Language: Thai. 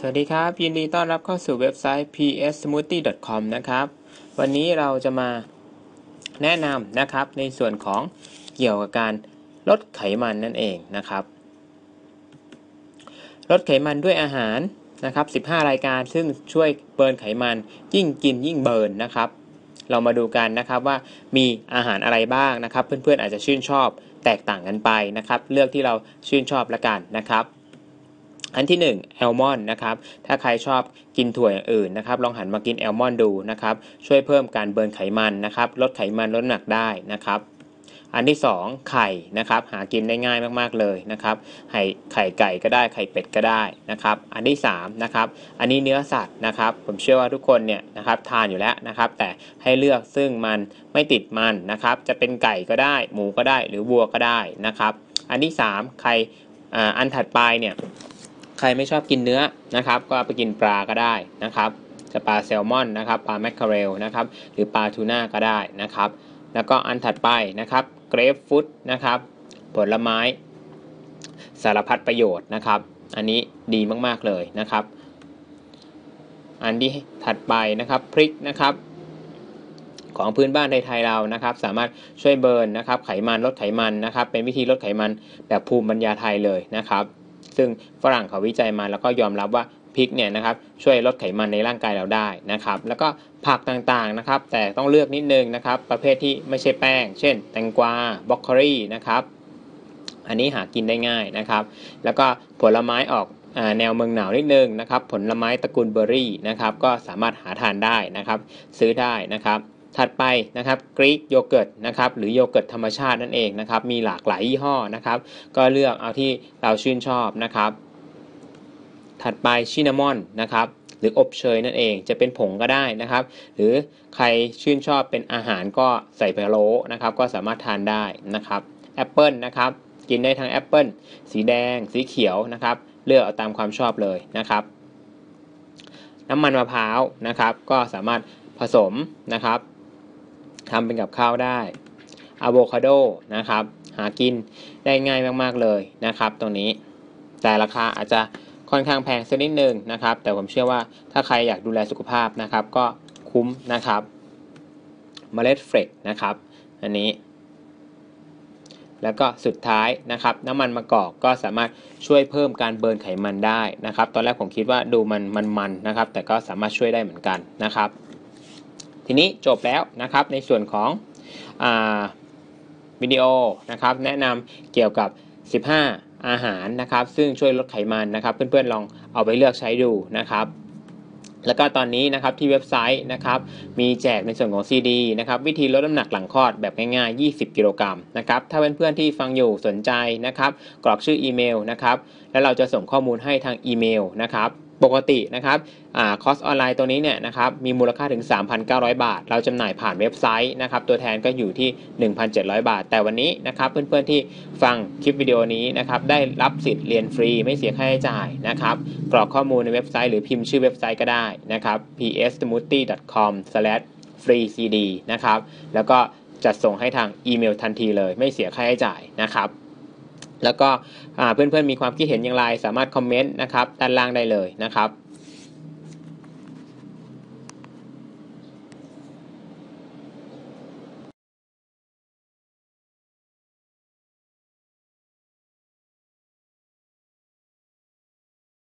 สวัสดีครับ ยินดีต้อนรับเข้าสู่เว็บไซต์ pssmoothie.com นะครับ วันนี้เราจะมาแนะนำนะครับในส่วนของเกี่ยวกับการลดไขมันนั่นเองนะครับ ลดไขมันด้วยอาหารนะครับ 15 รายการซึ่งช่วยเบิร์นไขมันยิ่งกินยิ่งเบิร์นนะครับ เรามาดูกันนะครับว่ามีอาหารอะไรบ้างนะครับ เพื่อนๆอาจจะชื่นชอบแตกต่างกันไปนะครับ เลือกที่เราชื่นชอบละกันนะครับ อันที่1แอลมอนด์นะครับ ถ้าใครชอบกินถั่วอย่างอื่นนะครับ ลองหันมากินแอลมอนด์ดูนะครับ ช่วยเพิ่มการเบิร์นไขมันนะครับ ลดไขมันลดหนักได้นะครับ อันที่ 2 ไข่นะครับ หากินได้ง่ายมากๆเลยนะครับไข่ไข่ไก่ก็ได้ไข่เป็ดก็ได้นะครับ อันที่3นะครับ อันนี้เนื้อสัตว์นะครับ ผมเชื่อว่าทุกคนเนี่ยนะครับทานอยู่แล้วนะครับ แต่ให้เลือกซึ่งมันไม่ติดมันนะครับ จะเป็นไก่ก็ได้ หมูก็ได้ หรือวัวก็ได้นะครับ อันที่3ใครอ่อันถัดไปเนี่ย ใครไม่ชอบกินเนื้อนะครับ ก็ไปกินปลาก็ได้นะครับ จะปลาแซลมอนนะครับ ปลาแมคเคาเรลนะครับ หรือปลาทูน่าก็ได้นะครับ แล้วก็อันถัดไปนะครับเกรฟฟุตนะครับ ผลไม้ สารพัดประโยชน์นะครับ อันนี้ดีมากๆเลยนะครับ อันที่ถัดไปนะครับพริกนะครับของพื้นบ้านไทยๆเรานะครับ สามารถช่วยเบิร์นนะครับ ไขมันลดไขมันนะครับ เป็นวิธีลดไขมันแบบภูมิปัญญาไทยเลยนะครับ ซึ่งฝรั่งเขาวิจัยมาแล้วก็ยอมรับว่าพริกเนี่ยนะครับช่วยลดไขมันในร่างกายเราได้นะครับแล้วก็ผักต่างๆนะครับแต่ต้องเลือกนิดนึงนะครับประเภทที่ไม่ใช่แป้ง เช่น แตงกวาบรอกโคลีนะครับอันนี้หากินได้ง่ายนะครับ แล้วก็ผลไม้ออกแนวเมืองหนาวนิดนึงนะครับผลไม้ตระกูลเบอร์รี่นะครับก็สามารถหาทานได้นะครับ ซื้อได้นะครับ ถัดไปนะครับกรีกโยเกิร์ตนะครับหรือโยเกิร์ตธรรมชาตินั่นเองนะครับมีหลากหลายยี่ห้อนะครับก็เลือกเอาที่เราชื่นชอบนะครับ ถัดไปชินนามอนนะครับหรืออบเชยนั่นเองจะเป็นผงก็ได้นะครับ หรือใครชื่นชอบเป็นอาหารก็ใส่พะโล้นะครับก็สามารถทานได้นะครับแอปเปิลนะครับกินได้ทั้งแอปเปิลสีแดง สีเขียวนะครับเลือกเอาตามความชอบเลยนะครับ น้ำมันมะพร้าวนะครับก็สามารถผสมนะครับ ทำเป็นกับข้าวได้อะโวคาโดนะครับ หากินได้ง่ายมากๆเลยนะครับ ตรงนี้ แต่ราคาอาจจะค่อนข้างแพงสักนิดนึงนะครับ แต่ผมเชื่อว่าถ้าใครอยากดูแลสุขภาพนะครับ ก็คุ้มนะครับเมล็ดเฟรกนะครับ อันนี้ แล้วก็สุดท้ายนะครับ น้ำมันมะกอกก็สามารถช่วยเพิ่มการเบิร์นไขมันได้นะครับ ตอนแรกผมคิดว่าดูมันมันมันนะครับ แต่ก็สามารถช่วยได้เหมือนกันนะครับ ทีนี้จบแล้วนะครับในส่วนของอวิดีโอนะครับแนะนำเกี่ยวกับ 15 อาหารนะครับ ซึ่งช่วยลดไขมันนะครับ เพื่อนๆลองเอาไปเลือกใช้ดูนะครับแล้วก็ตอนนี้นะครับที่เว็บไซต์นะครับมีแจกในส่วนของ CD นะครับวิธีลดน้ำหนักหลังคลอดแบบง่ายๆ 20 กิโลกรัมนะครับถ้าเพื่อนๆที่ฟังอยู่สนใจนะครับกรอกชื่ออีเมลนะครับแล้วเราจะส่งข้อมูลให้ทางอีเมลนะครับ ปกตินะครับคอร์สออนไลน์ตัวนี้เนี่ยนะครับมีมูลค่าถึง 3,900 บาท เราจำหน่ายผ่านเว็บไซต์นะครับตัวแทนก็อยู่ที่ 1,700 บาท แต่วันนี้นะครับเพื่อนๆที่ฟังคลิปวิดีโอนี้นะครับได้รับสิทธิ์เรียนฟรีไม่เสียค่าใช้จ่ายนะครับกรอกข้อมูลในเว็บไซต์หรือพิมพ์ชื่อเว็บไซต์ก็ได้นะครับ pssmoothie.com/freecd นะครับแล้วก็จัดส่งให้ทางอีเมลทันทีเลย ไม่เสียค่าใช้จ่ายนะครับ แล้วก็เพื่อนๆมีความคิดเห็นอย่างไร สามารถคอมเมนต์นะครับด้านล่างได้เลยนะครับ